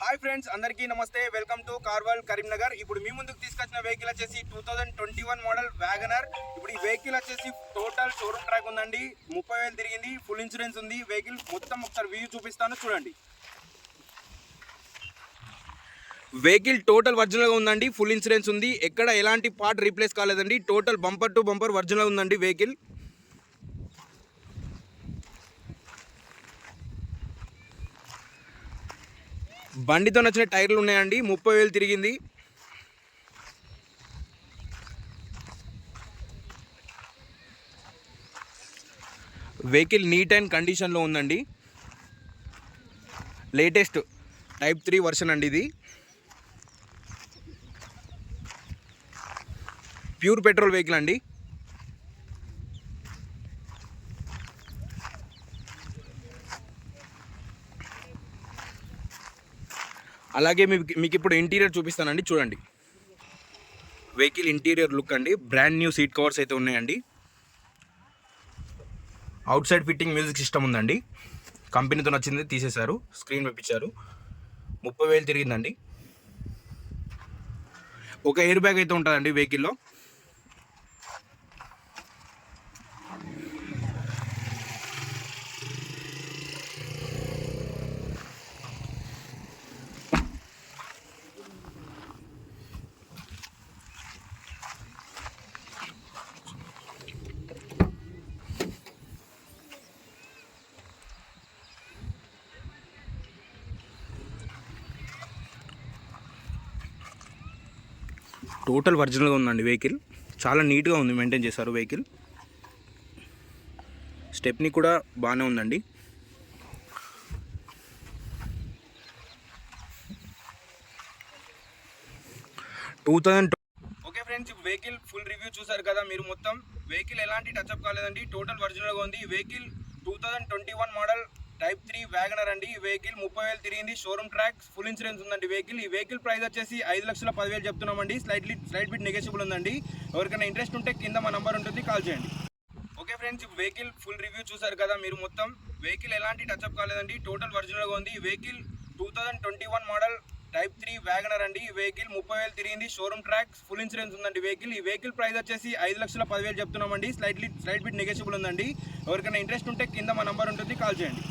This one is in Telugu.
హాయ్ ఫ్రెండ్స్ అందరికీ నమస్తే. వెల్కమ్ టు కార్వల్ కరీంనగర్. ఇప్పుడు మీ ముందుకు తీసుకొచ్చిన వెహికల్ వచ్చేసి two thousand twenty one model WagonR ఇప్పుడు ఈ వెహికల్ వచ్చేసి టోటల్ షోరూమ్ ట్రాక్ ఉందండి. ముప్పై వేలు తిరిగింది. ఫుల్ ఇన్సూరెన్స్ ఉంది. వెహికల్ మొత్తం ఒకసారి వ్యూ చూపిస్తాను. చూడండి. వెహికల్ టోటల్ ఒరిజినల్గా ఉందండి. ఫుల్ ఇన్సూరెన్స్ ఉంది. ఎక్కడ ఎలాంటి పార్ట్ రీప్లేస్ కాలేదండి. Total bumper to bumper original ఉందండి వెహికల్ బండితో నచ్చిన టైర్లు ఉన్నాయండి. ముప్పై వేలు తిరిగింది. వెహికల్ నీట్ అండ్ కండిషన్లో ఉందండి. లేటెస్ట్ టైప్ త్రీ వర్షన్ అండి ఇది. ప్యూర్ పెట్రోల్ వెహికల్ అండి. అలాగే మీకు మీకు ఇప్పుడు ఇంటీరియర్ చూపిస్తానండి చూడండి. వెహికల్ ఇంటీరియర్ లుక్ అండి. బ్రాండ్ న్యూ సీట్ కవర్స్ అయితే ఉన్నాయండి. Outside fitting music system ఉందండి. కంపెనీతో నచ్చింది తీసేశారు స్క్రీన్ పెప్పించారు ముప్పై వేలు తిరిగిందండి. ఒక ఎయిర్ బ్యాగ్ అయితే ఉంటుందండి వెహికల్లో. టోటల్ ఒరిజినల్గా ఉందండి వెహికల్. చాలా నీట్గా ఉంది మెయింటైన్ చేశారు వెహికల్. స్టెప్ని కూడా బాగానే ఉందండి. Two thousand okay friends vehicle full review చూసారు కదా మీరు మొత్తం వెహికల్ ఎలాంటి టచ్అప్ కాలేదండి టోటల్ ఒరిజినల్గా ఉంది. Vehicle two thousand twenty one model అండి ఈ వెహికల్ ముప్పై వేలు తిరిగింది. షోరూమ్ ట్రాక్ ఫుల్ ఇన్సూరెన్స్ ఉందండి. వెహికల్ ఈ వెహికల్ ప్రైస్ వచ్చేసి ఐదు లక్షల పదివేలు చెప్తున్నామండి. స్లైట్లీ స్లైట్ బిట్ నెగోషియబుల్ ఉందండి. ఎవరికైనా ఇంట్రెస్ట్ ఉంటే కింద మా నంబర్ ఉంటుంది. కాల్ చేయండి. Okay friends vehicle full review చూసారు కదా మీరు మొత్తం. వెహికల్ ఎలాంటి టచ్అప్ కాలేదండి. టోటల్ ఒరిజినల్గా ఉంది. ఈ vehicle two thousand twenty one model type three WagonR అండి. ఈ వెహికల్ ముప్పై వేలు తిరిగింది. షోరూమ్ ట్రాక్ ఫుల్ ఇన్సూరెన్స్ ఉందండి. వెహికల్ ఈ వెహికల్ ప్రైస్ వచ్చేసి ఐదు లక్షల పదివేలు చెప్తున్నామండి. స్లైట్లీ స్లైట్ బిట్ నెగోషియబుల్ ఉందండి. ఎవరికైనా ఇంట్రెస్ట్ ఉంటే కింద మా నంబర్ ఉంటుంది. కాల్ చేయండి.